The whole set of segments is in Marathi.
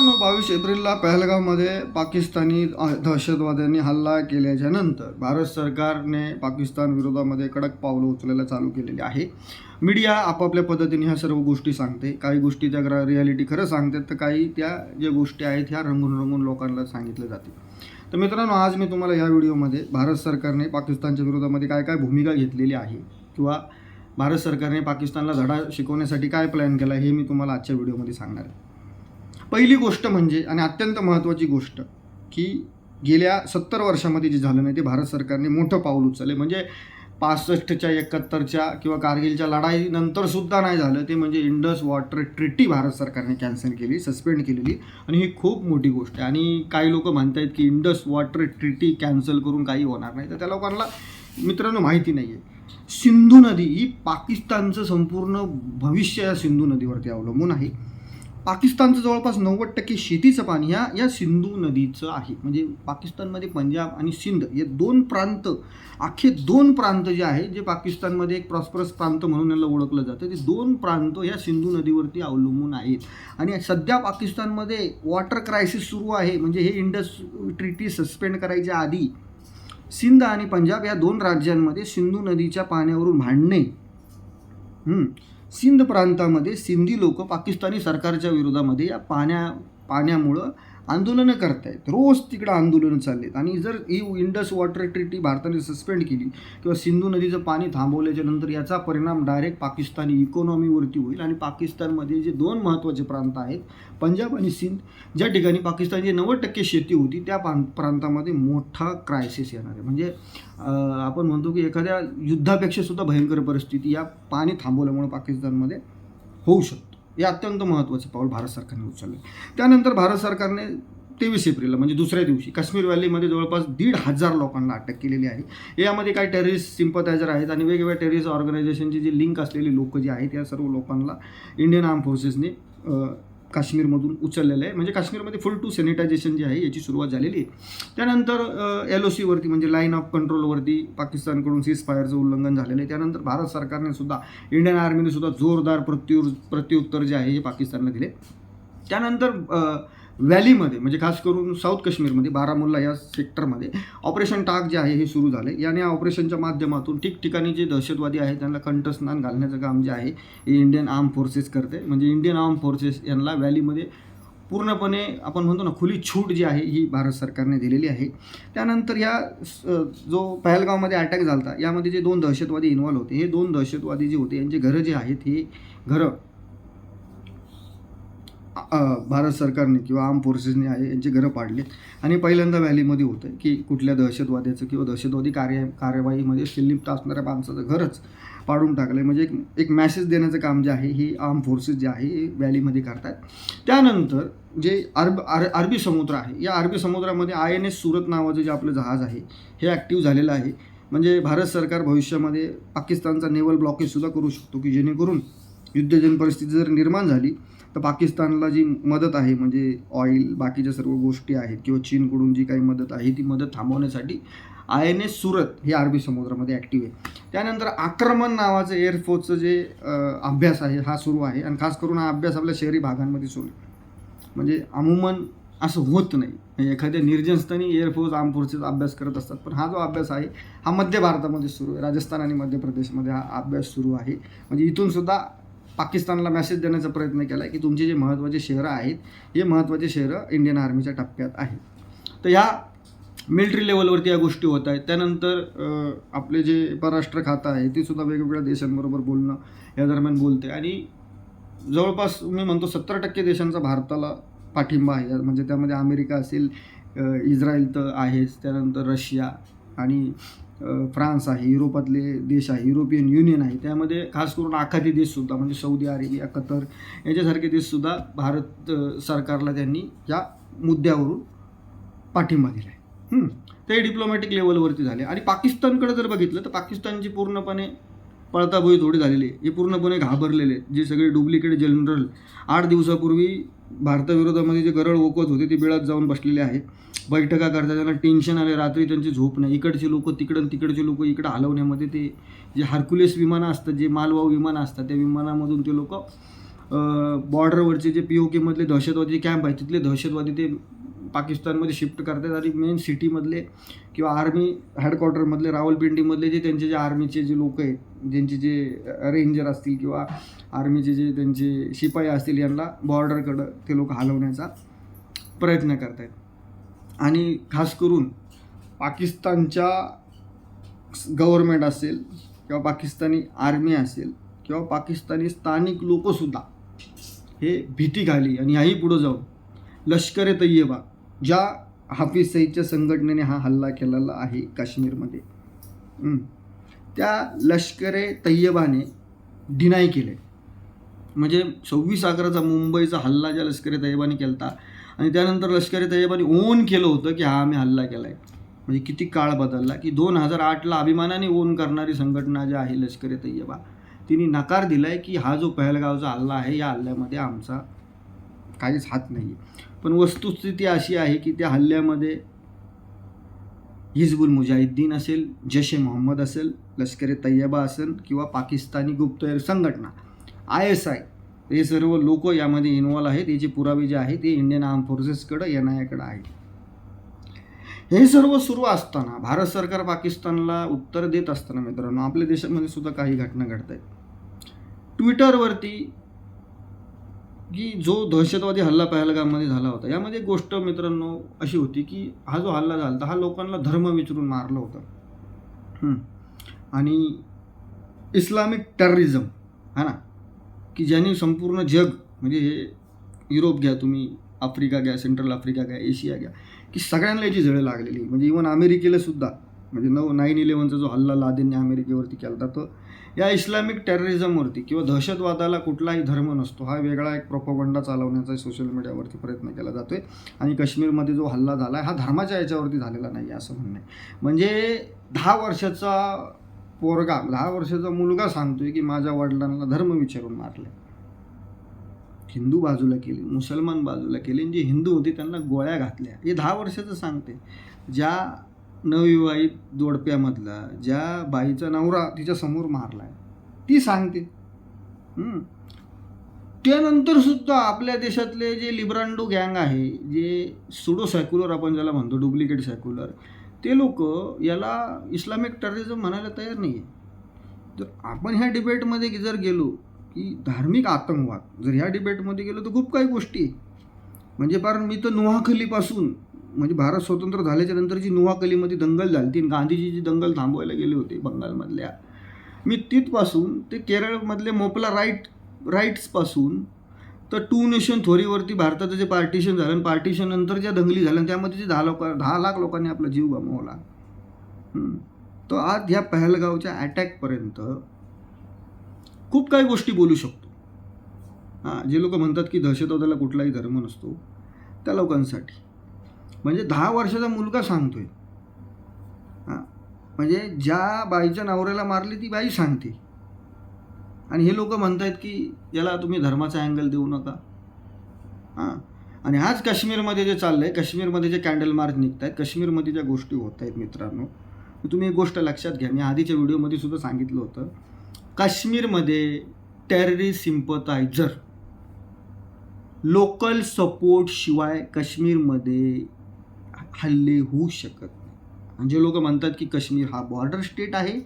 मित्रांनो बावीस एप्रिलला पहलगावमध्ये पाकिस्तानी दहशतवाद्यांनी हल्ला केल्याच्यानंतर भारत सरकारने पाकिस्तान विरोधामध्ये कडक पावलं उचलायला चालू केलेली आहे. मीडिया आपापल्या पद्धतीने ह्या सर्व गोष्टी सांगते. काही गोष्टी त्या रियालिटी खरं सांगतात तर काही त्या ज्या गोष्टी आहेत ह्या रंगून रंगून लोकांना सांगितल्या जाते तर मित्रांनो आज मी तुम्हाला या व्हिडिओमध्ये भारत सरकारने पाकिस्तानच्या विरोधामध्ये काय काय भूमिका घेतलेली आहे किंवा भारत सरकारने पाकिस्तानला धडा शिकवण्यासाठी काय प्लॅन केला हे मी तुम्हाला आजच्या व्हिडिओमध्ये सांगणार आहे. पहिली गोष्ट म्हणजे आणि अत्यंत महत्त्वाची गोष्ट की गेल्या सत्तर वर्षामध्ये जे झालं नाही ते भारत सरकारने मोठं पाऊल उचलले. म्हणजे पासष्टच्या एकाहत्तरच्या किंवा कारगिलच्या लढाईनंतर सुद्धा नाही झालं. ते म्हणजे इंडस वॉटर ट्रिटी भारत सरकारने कॅन्सल केली सस्पेंड केलेली. आणि ही खूप मोठी गोष्ट आहे. आणि काही लोक म्हणत आहेत की इंडस वॉटर ट्रिटी कॅन्सल करून काही होणार नाही. तर त्या लोकांना मित्रांनो माहिती नाही आहे सिंधू नदी ही पाकिस्तानचं संपूर्ण भविष्य या सिंधू नदीवरती अवलंबून आहे. पाकिस्तानचं जवळपास नव्वद टक्के शेतीचं पाणी ह्या या सिंधू नदीचं आहे. म्हणजे पाकिस्तानमध्ये पंजाब आणि सिंध हे दोन प्रांत अख्खे दोन प्रांत जे आहे जे पाकिस्तानमध्ये एक प्रॉस्परस प्रांत म्हणून याला ओळखलं जातं ते दोन प्रांत ह्या सिंधू नदीवरती अवलंबून आहेत. आणि सध्या पाकिस्तानमध्ये वॉटर क्रायसिस सुरू आहे. म्हणजे हे इंडस ट्रिटी सस्पेंड करायच्या आधी सिंध आणि पंजाब या दोन राज्यांमध्ये सिंधू नदीच्या पाण्यावरून भांडणे. सिंध प्रांतामध्ये सिंधी लोक पाकिस्तानी सरकारच्या विरोधामध्ये या पाण्या पाण्यामुळं आंदोलनं करतायत. रोज तिकडं आंदोलनं चाललेत. आणि जर ही इंडस वॉटर ट्रिटी भारताने सस्पेंड केली किंवा सिंधू नदीचं पाणी थांबवल्याच्या नंतर याचा परिणाम डायरेक्ट पाकिस्तानी इकॉनॉमीवरती होईल आणि पाकिस्तानमध्ये जे दोन महत्त्वाचे प्रांत आहेत पंजाब आणि सिंध ज्या ठिकाणी पाकिस्तानची नव्वद टक्के शेती होती त्या प्रांतामध्ये मोठा क्रायसिस येणार आहे. म्हणजे आपण म्हणतो की एखाद्या युद्धापेक्षा सुद्धा भयंकर परिस्थिती या पाणी थांबवल्यामुळे पाकिस्तानमध्ये होऊ शकतो. हे अत्यंत महत्त्वाचं पाऊल भारत सरकारने उचललं त्यानंतर भारत सरकारने तेवीस एप्रिलला म्हणजे दुसऱ्या दिवशी काश्मीर व्हॅलीमध्ये जवळपास दीड हजार लोकांना अटक केलेली आहे. यामध्ये काही टेररिस्ट सिम्पथायझर आहेत आणि वेगवेगळ्या टेररिस्ट ऑर्गनायझेशनची जी लिंक असलेली लोक जी आहेत या सर्व लोकांना इंडियन आर्म फोर्सेसने काश्मीरमधून उचललेलं आहे. म्हणजे काश्मीरमध्ये फुल टू सॅनिटायझेशन जी आहे याची सुरुवात झालेली आहे. त्यानंतर एल ओ सीवरती म्हणजे लाईन ऑफ कंट्रोलवरती पाकिस्तानकडून सीज फायरचं उल्लंघन झालेलं आहे. त्यानंतर भारत सरकारने सुद्धा इंडियन आर्मीने सुद्धा जोरदार प्रत्यु प्रत्युत्तर जे आहे हे पाकिस्तानला दिले. त्यानंतर व्हॅलीमध्ये म्हणजे खास करून साऊथ काश्मीरमध्ये बारामुल्ला या सेक्टरमध्ये ऑपरेशन टाक जे आहे हे सुरू झाले याने या ऑपरेशनच्या माध्यमातून ठिकठिकाणी जे दहशतवादी आहेत त्यांना कंठस्नान घालण्याचं काम जे आहे हे इंडियन आर्म फोर्सेस करते. म्हणजे इंडियन आर्म फोर्सेस यांना व्हॅलीमध्ये पूर्णपणे आपण म्हणतो ना खुली छूट जी आहे ही भारत सरकारने दिलेली आहे. त्यानंतर या स- जो पहलगावमध्ये अटॅक झाला होता यामध्ये जे दोन दहशतवादी इन्व्हॉल्व होते हे दोन दहशतवादी जे होते यांचे घरं जे आहेत हे घरं भारत सरकारने किंवा आर्म फोर्सेसने आहे यांचे घरं पाडले आणि पहिल्यांदा व्हॅलीमध्ये होतं की कुठल्या दहशतवाद्याचं किंवा दहशतवादी कार्य कार्यवाहीमध्ये संलिप्त असणाऱ्या माणसाचं घरच पाडून टाकलं म्हणजे एक एक मॅसेज देण्याचं काम जे आहे ही आर्म फोर्सेस जे आहे हे व्हॅलीमध्ये करतात त्यानंतर जे अरब अर अरबी समुद्र आहे या अरबी समुद्रामध्ये आय एन एस सुरत नावाचं जे आपलं जहाज आहे हे ॲक्टिव्ह झालेलं आहे. म्हणजे भारत सरकार भविष्यामध्ये पाकिस्तानचा नेव्हल ब्लॉकेजसुद्धा करू शकतो की जेणेकरून युद्धजन परिस्थिती जर निर्माण झाली तर पाकिस्तानला जी मदत आहे म्हणजे ऑइल बाकीच्या सर्व गोष्टी आहेत किंवा चीनकडून जी काही मदत आहे ती मदत थांबवण्यासाठी आय एन एस सुरत हे अरबी समुद्रामध्ये ॲक्टिव्ह आहे. त्यानंतर आक्रमण नावाचं एअरफोर्सचं जे अभ्यास आहे हा सुरू आहे. आणि खास करून हा अभ्यास आपल्या शहरी भागांमध्ये सुरू आहे. म्हणजे अमुमन असं होत नाही. म्हणजे एखाद्या निर्जनस्थानी एअरफोर्स आर्म फोर्सेस अभ्यास करत असतात पण हा जो अभ्यास आहे हा मध्य भारतामध्ये सुरू आहे. राजस्थान आणि मध्य प्रदेशमध्ये हा अभ्यास सुरू आहे. म्हणजे इथून सुद्धा पाकिस्तानला मेसेज देण्याचा प्रयत्न केला आहे की तुमचे जे महत्त्वाचे शहरं आहेत हे महत्त्वाचे शहरं इंडियन आर्मीच्या टप्प्यात आहेत. तर ह्या मिलिटरी लेवलवरती या गोष्टी होत आहेत. त्यानंतर आपले जे परराष्ट्र खातं आहे ते सुद्धा वेगवेगळ्या देशांबरोबर बोलणं या दरम्यान बोलते. आणि जवळपास मी म्हणतो सत्तर टक्के देशांचा भारताला पाठिंबा आहे. म्हणजे त्यामध्ये अमेरिका असेल इस्रायल तर आहेच. त्यानंतर रशिया आणि फ्रान्स आहे युरोपातले देश आहे युरोपियन युनियन आहे त्यामध्ये खास करून आखाती देशसुद्धा म्हणजे सौदी अरेबिया कतर याच्यासारखे देशसुद्धा भारत सरकारला त्यांनी या मुद्द्यावरून पाठिंबा दिला आहे ते डिप्लोमॅटिक लेवलवरती झाले. आणि पाकिस्तानकडे जर बघितलं तर पाकिस्तानची पूर्णपणे पळताभोई थोडी झालेली आहे. हे पूर्णपणे घाबरलेले जे सगळे डुप्लिकेट जनरल आठ दिवसापूर्वी भारताविरोधामध्ये जे गरळ ओकत होते ते बिळात जाऊन बसलेले आहे बैठका करतात त्यांना टेन्शन आले रात्री त्यांची झोप नाही. इकडचे लोक तिकडं तिकडचे लोक इकडं हलवण्यामध्ये ते जे हार्क्युलेस विमानं असतात जे मालवाहू विमानं असतात त्या विमानामधून ते लोक बॉर्डरवरचे जे पी ओ केमधले दहशतवादी कॅम्प आहेत तिथले दहशतवादी ते पाकिस्तानमध्ये शिफ्ट करतात आणि मेन सिटीमधले किंवा आर्मी हेडक्वार्टरमधले रावलपिंडीमधले जे त्यांचे जे आर्मीचे जे लोक आहेत ज्यांचे जे रेंजर असतील किंवा आर्मीचे जे त्यांचे शिपाई असतील यांना बॉर्डरकडं ते लोक हलवण्याचा प्रयत्न करत आहेत आणि खास करून पाकिस्तानच्या गव्हर्मेंट असेल किंवा पाकिस्तानी आर्मी असेल किंवा पाकिस्तानी स्थानिक लोकसुद्धा हे भीती घाली आणि याही पुढं जाऊन लष्कर ए तय्यबा ज्या हाफिज सईदच्या संघटनेने हा हल्ला केलेला आहे काश्मीरमध्ये. त्या लष्कर ए तय्यबाने डिनाय केले. म्हणजे सव्वीस अकराचा मुंबईचा हल्ला ज्या लष्कर ए तय्यबाने केला होता आणि त्यानंतर लष्करी तय्यबाने ओन केलं होतं की हा आम्ही हल्ला केला आहे म्हणजे किती काळ बदलला की दोन हजार आठला अभिमानाने ओन करणारी संघटना जी आहे लष्करी तय्यबा तिने नकार दिला आहे की हा जो पहलगावचा हल्ला आहे या हल्ल्यामध्ये आमचा काहीच हात नाही आहे पण वस्तुस्थिती अशी आहे की त्या हल्ल्यामध्ये हिजबुल मुजाहिद्दीन असेल जैश ए मोहम्मद असेल लष्कर ए तय्यबा असेल किंवा पाकिस्तानी गुप्तहेर संघटना आय एस आय हे सर्व लोक यामध्ये इन्वॉल्व आहेत. याचे पुरावे जे आहेत ते इंडियन आर्म फोर्सेसकडं एन आय एकडं आहेत. हे सर्व सुरू असताना भारत सरकार पाकिस्तानला उत्तर देत असताना मित्रांनो आपल्या देशामध्ये सुद्धा काही घटना घडत आहेत ट्विटरवरती की जो दहशतवादी हल्ला पहलगाममध्ये झाला होता यामध्ये एक गोष्ट मित्रांनो अशी होती की हा जो हल्ला झाला होता हा लोकांना धर्म विचारून मारलं होतं. आणि इस्लामिक टेररिझम है ना? की ज्याने संपूर्ण जग म्हणजे हे युरोप घ्या तुम्ही आफ्रिका घ्या सेंट्रल आफ्रिका घ्या एशिया घ्या की सगळ्यांना याची झळ लागलेली. म्हणजे इवन अमेरिकेला सुद्धा म्हणजे नऊ नाईन इलेव्हनचा जो हल्ला लादेनने अमेरिकेवरती केला होता तो या इस्लामिक टेररिझमवरती किंवा दहशतवादाला कुठलाही धर्म नसतो हा वेगळा एक प्रोपोगंडा चालवण्याचा सोशल मीडियावरती प्रयत्न केला जातो आहे आणि काश्मीरमध्ये जो हल्ला झाला आहे हा धर्माच्या याच्यावरती झालेला नाही आहे असं म्हणणं आहे. म्हणजे दहा वर्षाचा पोरगा दहा वर्षाचा मुलगा सांगतोय की माझ्या वडिलांना धर्म विचारून मारले. हिंदू बाजूला केली मुसलमान बाजूला केली आणि जे हिंदू होते त्यांना गोळ्या घातल्या. हे दहा वर्षाचं सांगते. ज्या नवविवाहित जोडप्यामधला ज्या बाईचा नवरा तिच्या समोर मारला आहे ती सांगते. त्यानंतर सुद्धा आपल्या देशातले जे लिब्रांडो गँग आहे जे सुडो सॅक्युलर आपण ज्याला म्हणतो डुप्लिकेट सॅक्युलर ते लोक याला इस्लामिक टेररिझम म्हणायला तयार नाही आहे जर आपण ह्या डिबेटमध्ये जर गेलो की धार्मिक आतंकवाद जर ह्या डिबेटमध्ये गेलो तर खूप काही गोष्टी आहे. म्हणजे कारण मी तर नुहाखलीपासून म्हणजे भारत स्वतंत्र झाल्याच्यानंतर जी नुहाखलीमध्ये दंगल झाली ती गांधीजी जी दंगल थांबवायला गेले होते बंगालमधल्या मी तिथपासून ते केरळमधले मोपला राईट राईट्सपासून तर टू नेशन थोरीवरती भारताचं जे पार्टिशन झालं आणि पार्टिशन नंतर ज्या दंगली झाल्या त्यामध्ये जे दहा लोक दहा लाख लोकांनी आपला जीव गमावला. तर आज ह्या पहलगावच्या अटॅकपर्यंत खूप काही गोष्टी बोलू शकतो. हां जे लोक म्हणतात की दहशतवादाला कुठलाही धर्म नसतो त्या लोकांसाठी. म्हणजे दहा वर्षाचा मुलगा सांगतोय. हां म्हणजे ज्या बाईच्या नवऱ्याला मारली ती बाई सांगते. आणि हे लोक म्हणतायत की याला तुम्ही धर्माचा अँगल देऊ नका. हां? आणि आज काश्मीरमध्ये जे चाललं आहे काश्मीरमध्ये जे कॅन्डल मार्च निघत आहेत काश्मीरमध्ये ज्या गोष्टी होत आहेत मित्रांनो तुम्ही एक गोष्ट लक्षात घ्या. मी आधीच्या व्हिडिओमध्ये सुद्धा सांगितलं होतं काश्मीरमध्ये टेररिस्ट सिम्पथायझर लोकल सपोर्ट शिवाय काश्मीरमध्ये हल्ले होऊ शकत नाही. आणि जे लोक म्हणतात की काश्मीर हा बॉर्डर स्टेट आहे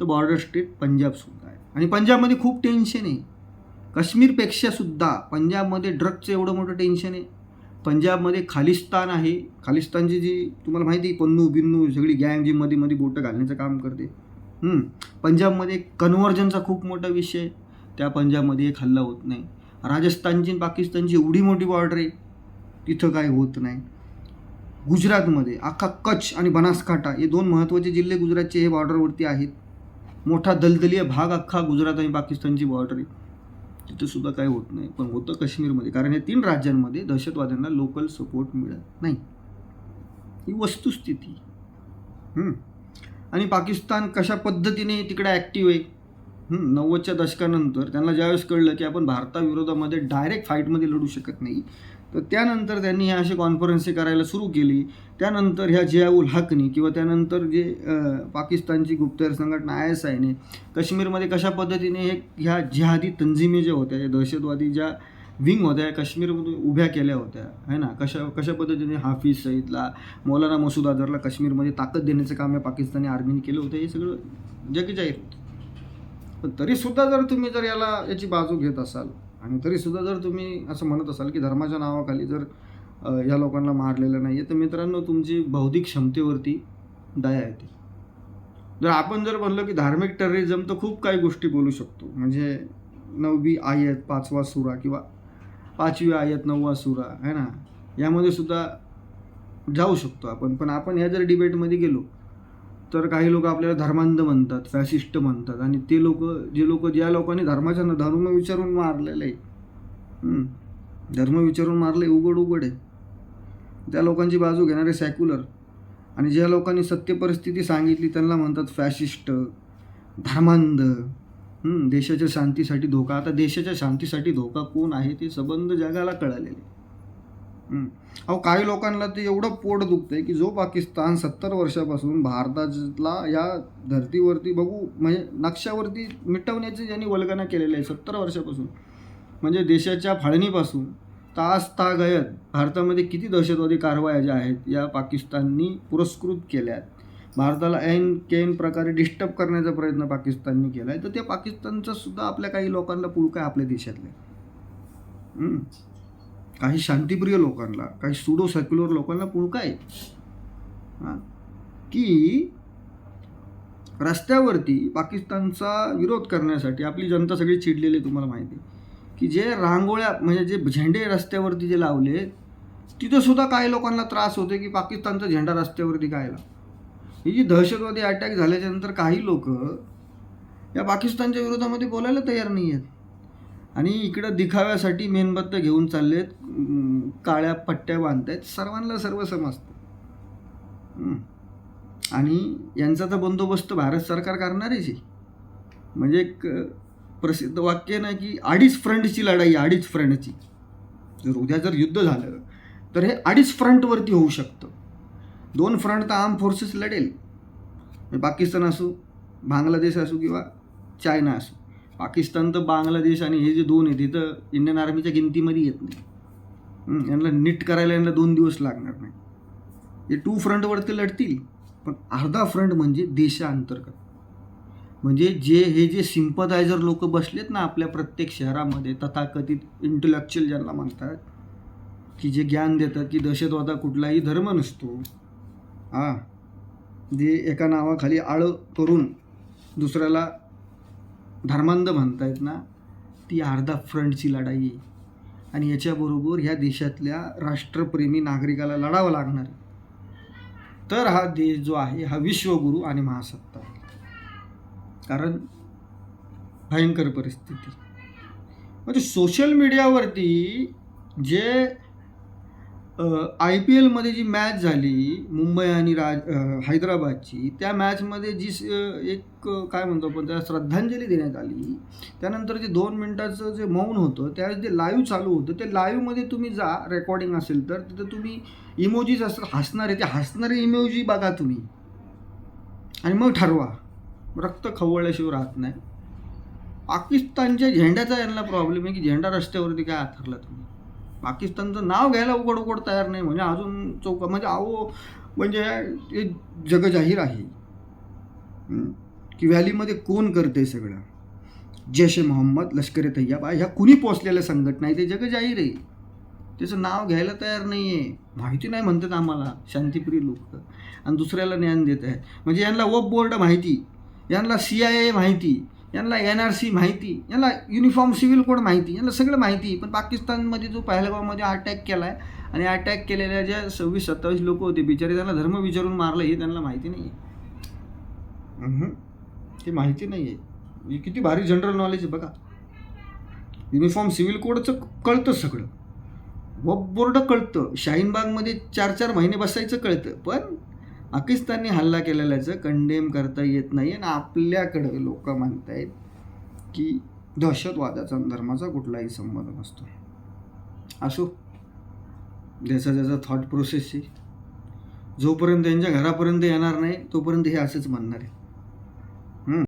तर बॉर्डर स्टेट पंजाबसुद्धा आहे. आणि पंजाबमध्ये खूप टेन्शन आहे. काश्मीरपेक्षा सुद्धा पंजाबमध्ये ड्रगचं एवढं मोठं टेन्शन आहे. पंजाबमध्ये खालिस्तान आहे. खालिस्तानची जी तुम्हाला माहिती आहे पन्नू बिन्नू सगळी गँग जी मध्ये मध्ये बोटं घालण्याचं काम करते. पंजाबमध्ये कन्व्हर्जनचा खूप मोठा विषय त्या पंजाबमध्ये एक हल्ला होत नाही. राजस्थानची आणि पाकिस्तानची एवढी मोठी बॉर्डर आहे. तिथं काही होत नाही. गुजरातमध्ये अख्खा कच्छ आणि बनासकाठा हे दोन महत्त्वाचे जिल्हे गुजरातचे हे बॉर्डरवरती आहेत. मोठा दलदलीय भाग अख्खा गुजरात आणि पाकिस्तानची बॉर्डर आहे. तिथं सुद्धा काही होत नाही. पण होतं काश्मीरमध्ये. कारण या तीन राज्यांमध्ये दहशतवाद्यांना लोकल सपोर्ट मिळत नाही. ही वस्तुस्थिती. आणि पाकिस्तान कशा पद्धतीने तिकडे ॲक्टिव्ह आहे? नव्वदच्या दशकानंतर त्यांना ज्यावेळेस कळलं की आपण भारताविरोधामध्ये डायरेक्ट फाईटमध्ये लढू शकत नाही तर त्यानंतर त्यांनी ह्या अशी कॉन्फरन्सी करायला सुरू केली. त्यानंतर ह्या जियाउल हकनी किंवा त्यानंतर जे पाकिस्तानची गुप्तहेर संघटना आय एस आयने काश्मीरमध्ये कशा पद्धतीने हे ह्या जिहादी तंजिमी ज्या होत्या या दहशतवादी ज्या विंग होत्या काश्मीरमध्ये काश्मीरमधून उभ्या केल्या होत्या. है ना? कशा कशा पद्धतीने हाफिज सईदला मौलाना मसूद अजहरला काश्मीरमध्ये ताकद देण्याचं काम या पाकिस्तानी आर्मीने केलं होतं हे सगळं जगजाहीर होतं. पण तरीसुद्धा जर तुम्ही जर याला याची बाजू घेत असाल आणि तरीसुद्धा जर तुम्ही असं म्हणत असाल की धर्माच्या नावाखाली जर या लोकांना मारलेलं नाही आहे तर मित्रांनो तुमची बौद्धिक क्षमतेवरती दया येते. जर आपण जर म्हणलं की धार्मिक टेररिझम तर खूप काही गोष्टी बोलू शकतो. म्हणजे नववी आयत पाचवा सुरा किंवा पाचवी आयत नववा सुरा आहे ना? यामध्ये सुद्धा जाऊ शकतो आपण. पण आपण ह्या जर डिबेटमध्ये गेलो तर काही लोक आपल्याला धर्मांध म्हणतात फॅसिस्ट म्हणतात. आणि ते लोक जे लोक ज्या लोकांनी धर्माच्या न- धर्म विचारून मारलेलं आहे धर्म विचारून मारले उघड उघड आहे. त्या लोकांची बाजू घेणारे सॅक्युलर आणि ज्या लोकांनी सत्य परिस्थिती सांगितली त्यांना म्हणतात फॅसिस्ट धर्मांध. देशाच्या शांतीसाठी धोका. आता देशाच्या शांतीसाठी धोका कोण आहे ते संबंध जगाला कळालेले. आहे अहो काही लोकांना ते एवढं पोट दुखतंय की जो पाकिस्तान सत्तर वर्षापासून भारताला या धर्तीवरती बघू म्हणजे नक्षावरती मिटवण्याची ज्यांनी वल्गना केलेली आहे सत्तर वर्षापासून म्हणजे देशाच्या फाळणीपासून तास तागयत भारतामध्ये किती दहशतवादी कारवाया ज्या आहेत या पाकिस्ताननी पुरस्कृत केल्यात. भारताला ऐन केन प्रकारे डिस्टर्ब करण्याचा प्रयत्न पाकिस्ताननी केला आहे तर त्या पाकिस्तानचा सुद्धा आपल्या काही लोकांना पुळका आहे आपल्या देशातल्या काही शांतिप्रिय लोकांना काही सुडो सेक्युलर लोकांना पुळका आहे. हां. की रस्त्यावरती पाकिस्तानचा विरोध करण्यासाठी आपली जनता सगळी चिडलेली आहे तुम्हाला माहिती की जे रांगोळ्या म्हणजे जे झेंडे रस्त्यावरती जे लावले तिथं सुद्धा काही लोकांना त्रास होतो की पाकिस्तानचा झेंडा रस्त्यावरती कायला ही जी दहशतवादी अटॅक झाल्याच्यानंतर काही लोक या पाकिस्तानच्या विरोधामध्ये बोलायला तयार नाही आहेत आणि इकडं दिखाव्यासाठी मेणबत्त्या घेऊन चाललेत काळ्या पट्ट्या बांधतायत सर्वांना सर्व समजतं आणि यांचा तर बंदोबस्त भारत सरकार करणारच आहे. म्हणजे एक प्रसिद्ध वाक्य ना की अडीच फ्रंटची लढाई अडीच फ्रंटची. जर उद्या जर युद्ध झालं तर हे अडीच फ्रंटवरती होऊ शकतं. दोन फ्रंट तर आर्म फोर्सेस लढेल. म्हणजे पाकिस्तान असो बांगलादेश असो किंवा चायना असो. पाकिस्तान तर बांगलादेश आणि हे जे दोन आहेत तिथं इंडियन आर्मीच्या गिनतीमध्ये येत नाही. यांना नीट करायला यांना दोन दिवस लागणार नाही. हे टू फ्रंटवरती लढतील पण अर्धा फ्रंट म्हणजे देशांतर्गत. म्हणजे जे हे जे सिम्पदायझर लोक बसलेत ना आपल्या प्रत्येक शहरामध्ये तथाकथित इंटलेक्च्युअल ज्यांना म्हणतात की जे ज्ञान देतात की दहशतवादा कुठलाही धर्म नसतो. हां. जे एका नावाखाली आळं करून दुसऱ्याला धर्मांध म्हणतायत ना ती अर्धा फ्रंटची लढाई आहे. आणि याच्याबरोबर ह्या देशातल्या राष्ट्रप्रेमी नागरिकाला लढावं लागणार तर हा देश जो आहे हा विश्वगुरू आणि महासत्ता कारण भयंकर परिस्थिती. म्हणजे सोशल मीडियावरती जे आय पी एलमध्ये जी मॅच झाली मुंबई आणि राज हैदराबादची त्या मॅचमध्ये जी स- एक काय म्हणतो आपण त्याला श्रद्धांजली देण्यात आली त्यानंतर जे दोन मिनटाचं जे मौन होतं त्यावेळेस जे लाईव्ह चालू होतं ते लाईव्हमध्ये तुम्ही जा रेकॉर्डिंग असेल तर तिथं तुम्ही इमोजीज असतात हसणारे ते हसणारे इमोजी बघा तुम्ही. आणि मग ठरवा. रक्त खवळल्याशिवाय राहत नाही. पाकिस्तानच्या झेंड्याचा यांना प्रॉब्लेम आहे की झेंडा रस्त्यावरती काय आथरला तुम्ही? पाकिस्तानचं नाव घ्यायला उघड उघड तयार नाही म्हणजे अजून चौका म्हणजे अहो म्हणजे हे जगजाहीर आहे. की व्हॅलीमध्ये कोण करते सगळं? जैश ए मोहम्मद लष्कर ए तय्याबा ह्या कुणी पोचलेल्या संघटना आहे? ते जगजाहीर आहे. त्याचं नाव घ्यायला तयार नाही आहे माहिती नाही म्हणतात आम्हाला शांतीप्रिय लोक. आणि दुसऱ्याला ज्ञान देत आहेत. म्हणजे यांना वब बोर्ड माहिती. यांना सी आय ए माहिती. यांना एन आर सी माहिती यांना युनिफॉर्म सिव्हिल कोड माहिती यांना सगळं माहिती. पण पाकिस्तानमध्ये जो पहलगावमध्ये अटॅक केला आहे आणि अटॅक केलेल्या ज्या सव्वीस सत्तावीस लोक होते बिचारे त्यांना धर्म विचारून मारलं हे त्यांना माहिती नाही आहे ते माहिती नाही आहे हे किती भारी जनरल नॉलेज आहे बघा. युनिफॉर्म सिव्हिल कोडचं कळतं सगळं. वब बोर्ड कळतं. शाहीनबागमध्ये चार चार महिने बसायचं कळतं. पण पाकिस्तानने हल्ला केलेल्याचं कंडेम करता येत नाही आणि आपल्याकडे लोक म्हणतायत की दहशतवादाचा आणि धर्माचा कुठलाही संबंध नसतो. असो ज्याचा ज्याचा थॉट प्रोसेस आहे. जोपर्यंत त्यांच्या घरापर्यंत येणार नाही तोपर्यंत हे असंच म्हणणार आहे.